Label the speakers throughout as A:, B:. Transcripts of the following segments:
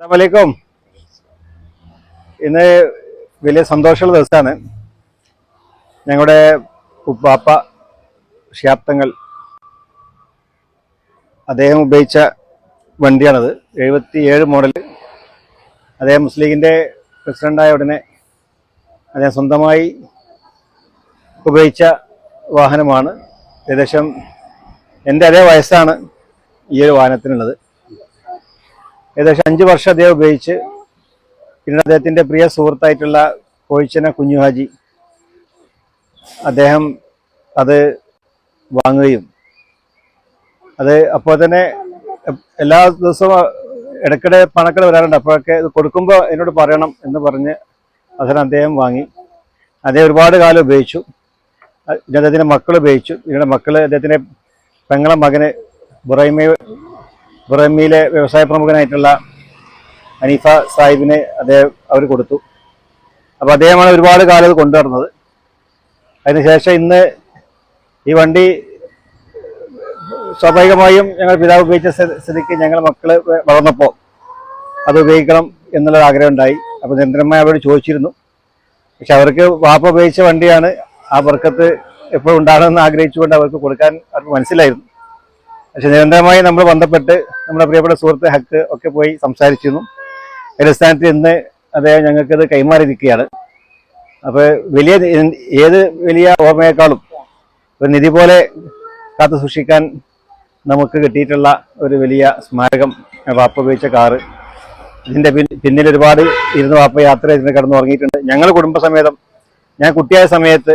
A: അസ്സലാമലൈക്കും. ഇന്ന് വലിയ സന്തോഷമുള്ള ദിവസമാണ്. ഞങ്ങളുടെ ഉപ്പാപ്പ ഷിയാബ്തങ്ങൾ അദ്ദേഹം ഉപയോഗിച്ച വണ്ടിയാണത്. എഴുപത്തി ഏഴ് മോഡൽ അദ്ദേഹം മുസ്ലിം ലീഗിന്റെ പ്രസിഡന്റായ ഉടനെ അദ്ദേഹം സ്വന്തമായി ഉപയോഗിച്ച വാഹനമാണ്. ഏകദേശം എന്റെ അതേ വയസ്സാണ് ഈ ഒരു വാഹനത്തിനുള്ളത്. ഏകദേശം അഞ്ച് വർഷം അദ്ദേഹം ഉപയോഗിച്ച് പിന്നെ അദ്ദേഹത്തിന്റെ പ്രിയ സുഹൃത്തായിട്ടുള്ള കോഴിച്ചന കുഞ്ഞുഹാജി അദ്ദേഹം അത് വാങ്ങുകയും അത് അപ്പോൾ തന്നെ എല്ലാ ദിവസവും ഇടയ്ക്കിടെ പണക്കട വരാറുണ്ട്. അപ്പോഴൊക്കെ ഇത് കൊടുക്കുമ്പോൾ എന്നോട് പറയണം എന്ന് പറഞ്ഞ് അതിന് അദ്ദേഹം വാങ്ങി. അദ്ദേഹം ഒരുപാട് കാലം ഉപയോഗിച്ചു. പിന്നെ അദ്ദേഹത്തിന്റെ മക്കൾ ഉപയോഗിച്ചു. പിന്നീട് മക്കൾ അദ്ദേഹത്തിന്റെ പെങ്ങളെ മകന് ബുറൈമ ബുറൈമയിലെ വ്യവസായ പ്രമുഖനായിട്ടുള്ള ഹനീഫ സാഹിബിനെ അദ്ദേഹം അവർ കൊടുത്തു. അപ്പോൾ അദ്ദേഹമാണ് ഒരുപാട് കാലം ഇത് കൊണ്ടുവരുന്നത് അതിനുശേഷം ഇന്ന് ഈ വണ്ടി സ്വാഭാവികമായും ഞങ്ങൾ പിതാവ് ഉപയോഗിച്ച സ്ഥ- സ്ഥിതിക്ക് ഞങ്ങൾ മക്കൾ വളർന്നപ്പോൾ അത് ഉപയോഗിക്കണം എന്നുള്ളൊരു ആഗ്രഹം ഉണ്ടായി അപ്പോൾ നിരന്തരമായി അവരോട് ചോദിച്ചിരുന്നു. പക്ഷെ അവർക്ക് വാപ്പ ഉപയോഗിച്ച വണ്ടിയാണ് ആ വർക്കത്ത് എപ്പോഴും ഉണ്ടാകണമെന്ന് ആഗ്രഹിച്ചുകൊണ്ട് അവർക്ക് കൊടുക്കാൻ അവർക്ക് മനസ്സിലായിരുന്നു. പക്ഷെ നിരന്തരമായി നമ്മൾ ബന്ധപ്പെട്ട് നമ്മുടെ പ്രിയപ്പെട്ട സുഹൃത്ത് ഹക്ക് ഒക്കെ പോയി സംസാരിച്ചിരുന്നു. അടിസ്ഥാനത്തിൽ ഇന്ന് അദ്ദേഹം ഞങ്ങൾക്കത് കൈമാറിയിരിക്കുകയാണ്. അപ്പോൾ വലിയ ഏത് വലിയ ഓർമ്മയെക്കാളും ഒരു നിധി പോലെ കാത്തു സൂക്ഷിക്കാൻ നമുക്ക് കിട്ടിയിട്ടുള്ള ഒരു വലിയ സ്മാരകം വാപ്പ ഉപയോഗിച്ച കാറ്. ഇതിന്റെ പിന്നിൽ ഒരുപാട് ഇരുന്ന് വാപ്പ യാത്ര ചെയ്തിട്ട് കടന്നു ഉറങ്ങിയിട്ടുണ്ട്. ഞങ്ങൾ കുടുംബസമേതം ഞാൻ കുട്ടിയായ സമയത്ത്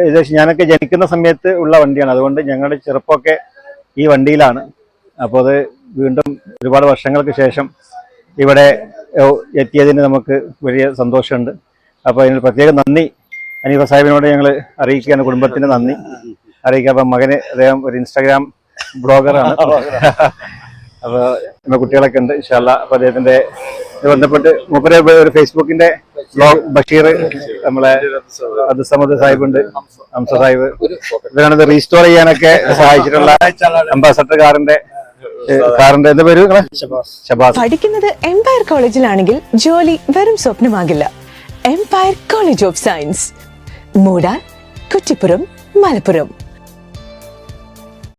A: ഏകദേശം ഞാനൊക്കെ ജനിക്കുന്ന സമയത്ത് ഉള്ള വണ്ടിയാണ്. അതുകൊണ്ട് ഞങ്ങളുടെ ചെറുപ്പമൊക്കെ ഈ വണ്ടിയിലാണ്. അപ്പോൾ അത് വീണ്ടും ഒരുപാട് വർഷങ്ങൾക്ക് ശേഷം ഇവിടെ എത്തിയതിന് നമുക്ക് വലിയ സന്തോഷമുണ്ട്. അപ്പോൾ അതിന് പ്രത്യേകം നന്ദി. അനീഫ സാഹിബിനോട് ഞങ്ങൾ അറിയിക്കുകയാണ് കുടുംബത്തിന് നന്ദി. അറിയിക്കുക അപ്പം മകന് അദ്ദേഹം ഒരു ഇൻസ്റ്റാഗ്രാം ബ്ലോഗറാണ്. അപ്പോൾ കുട്ടികളൊക്കെ ഉണ്ട് ഇൻഷാല്ല അപ്പോൾ അദ്ദേഹത്തിന്റെ ഇത് ബന്ധപ്പെട്ട് മൂപ്പരെ ഒരു ഫേസ്ബുക്കിന്റെ ബ്ലോഗ് ബഷീർ നമ്മളെ അബ്ദുസമദ് സാഹിബ് ഉണ്ട്. ഹംസ സാഹിബ്. ഇവരാണ് ഇത് റീസ്റ്റോർ ചെയ്യാനൊക്കെ സഹായിച്ചിട്ടുള്ള അംബാസഡർ കാറിന്റെ കാറിന്റെ എന്താ പേര് ഷബാസ്
B: പഠിക്കുന്നത് എംപയർ കോളേജിലാണെങ്കിൽ ജോലി വെറും സ്വപ്നമാകില്ല. Empire college of science Moodal Kuttippuram Malappuram.